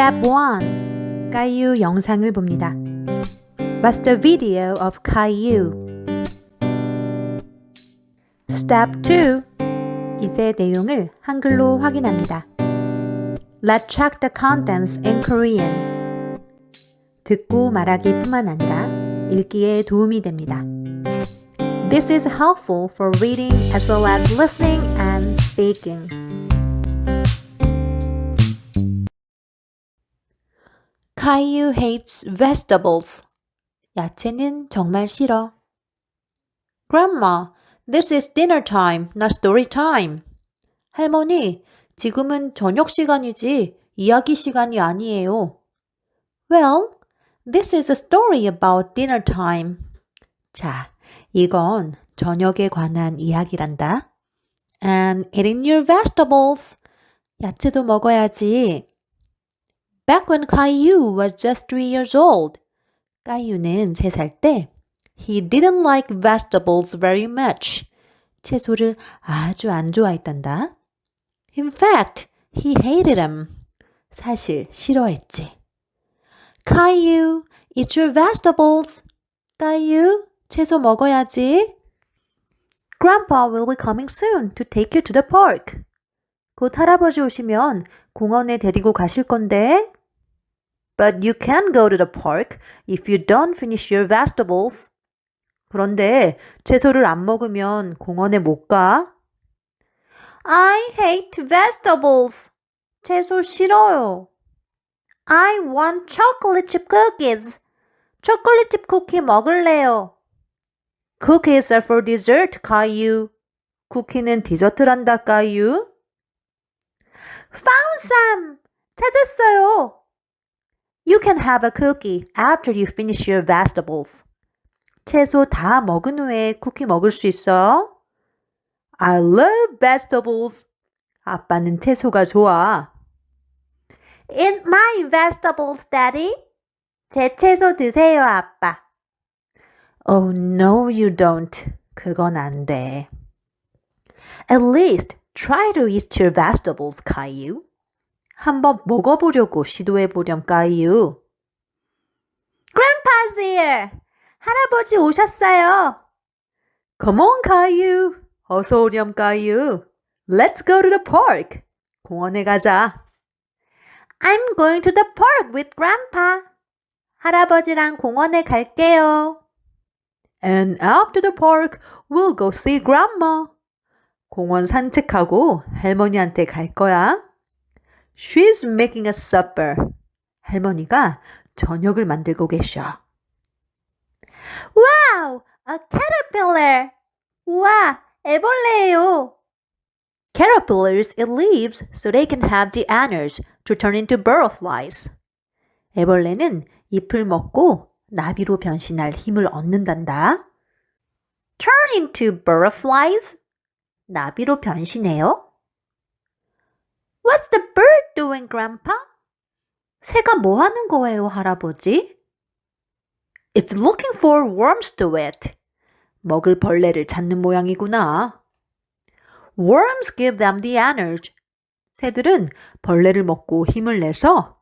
Step 1. Caillou 영상을 봅니다. Watch the video of Caillou. Step 2. 이제 내용을 한글로 확인합니다. Let's check the contents in Korean. 듣고 말하기뿐만 아니라 읽기에 도움이 됩니다. This is helpful for reading as well as listening and speaking. Caillou hates vegetables. 야채는 정말 싫어. Grandma, this is dinner time, not story time. 할머니, 지금은 저녁 시간이지 이야기 시간이 아니에요. Well, this is a story about dinner time. 자, 이건 저녁에 관한 이야기란다. And eating your vegetables. 야채도 먹어야지. Back when Caillou was just three years old. 까이유는 3살 때 he didn't like vegetables very much. 채소를 아주 안 좋아했단다. In fact, he hated them. 사실 싫어했지. Caillou, eat your vegetables. 까이유, 채소 먹어야지. Grandpa will be coming soon to take you to the park. 곧 할아버지 오시면 공원에 데리고 가실 건데. But you can go to the park if you don't finish your vegetables. 그런데 채소를 안 먹으면 공원에 못 가. I hate vegetables. 채소 싫어요. I want chocolate chip cookies. 초콜릿집 쿠키 먹을래요. Cookies are for dessert, Caillou. 쿠키는 디저트란다, 까유. Found some. 찾았어요. You can have a cookie after you finish your vegetables. 채소 다 먹은 후에 쿠키 먹을 수 있어. I love vegetables. 아빠는 채소가 좋아. Eat my vegetables, Daddy. 제 채소 드세요, 아빠. Oh, no, you don't. 그건 안 돼. At least try to eat your vegetables, Caillou. 한번 먹어보려고 시도해보렴, 까이유. Grandpa's here! 할아버지 오셨어요. Come on, 까이유. 어서 오렴, 까이유. Let's go to the park. 공원에 가자. I'm going to the park with Grandpa. 할아버지랑 공원에 갈게요. And after the park, we'll go see Grandma. 공원 산책하고 할머니한테 갈 거야. She's making a supper. 할머니가 저녁을 만들고 계셔. Wow, a caterpillar. 우와, 애벌레예요. Caterpillars eat leaves so they can have the anners to turn into butterflies. 애벌레는 잎을 먹고 나비로 변신할 힘을 얻는단다. Turn into butterflies? 나비로 변신해요? What's the bird doing, Grandpa? 새가 뭐 하는 거예요, 할아버지? It's looking for worms to eat. 먹을 벌레를 찾는 모양이구나. Worms give them the energy. 새들은 벌레를 먹고 힘을 내서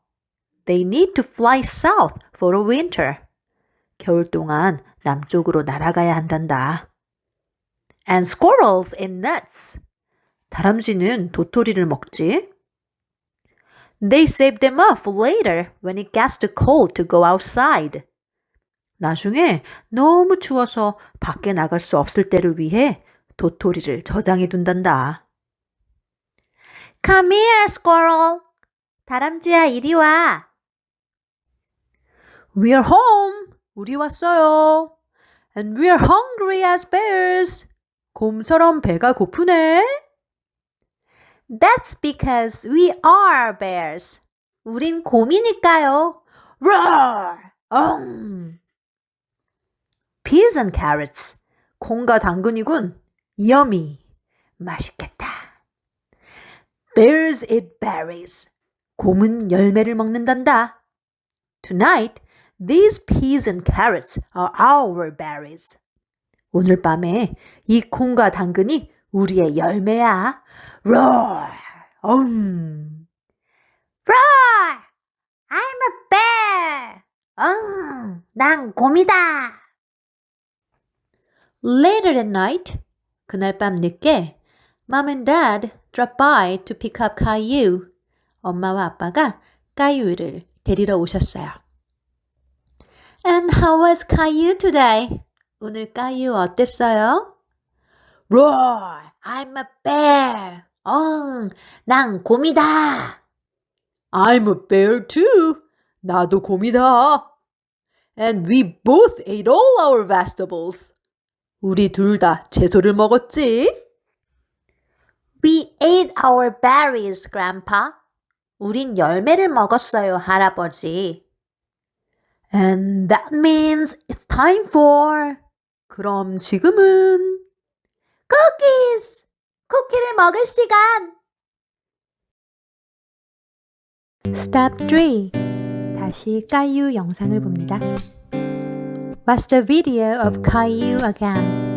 They need to fly south for the winter. 겨울 동안 남쪽으로 날아가야 한단다. And squirrels eat nuts. 다람쥐는 도토리를 먹지. They save them up for later when it gets too cold to go outside. 나중에 너무 추워서 밖에 나갈 수 없을 때를 위해 도토리를 저장해 둔단다. Come here, squirrel. 다람쥐야, 이리 와. We're home. 우리 왔어요. And we're hungry as bears. 곰처럼 배가 고프네. That's because we are bears. 우린 곰이니까요. Roar! 엉! Peas and carrots. 콩과 당근이군. Yummy. 맛있겠다. Bears eat berries. 곰은 열매를 먹는단다. Tonight, these peas and carrots are our berries. 오늘 밤에 이 콩과 당근이 우리의 열매야. Roar! Um. Roar! I'm a bear! 음, 난 곰이다! Later that night, 그날 밤 늦게, Mom and Dad dropped by to pick up Caillou. 엄마와 아빠가 까유를 데리러 오셨어요. And how was Caillou today? 오늘 까유 어땠어요? Roar! I'm a bear. 엉, 난 곰이다. I'm a bear too. 나도 곰이다. And we both ate all our vegetables. 우리 둘 다 채소를 먹었지? We ate our berries, Grandpa. 우린 열매를 먹었어요, 할아버지. And that means it's time for. 그럼 지금은 Cookies! 쿠키를 먹을 시간. Step 3. 다시 까유 영상을 봅니다. Watch the video of Caillou again.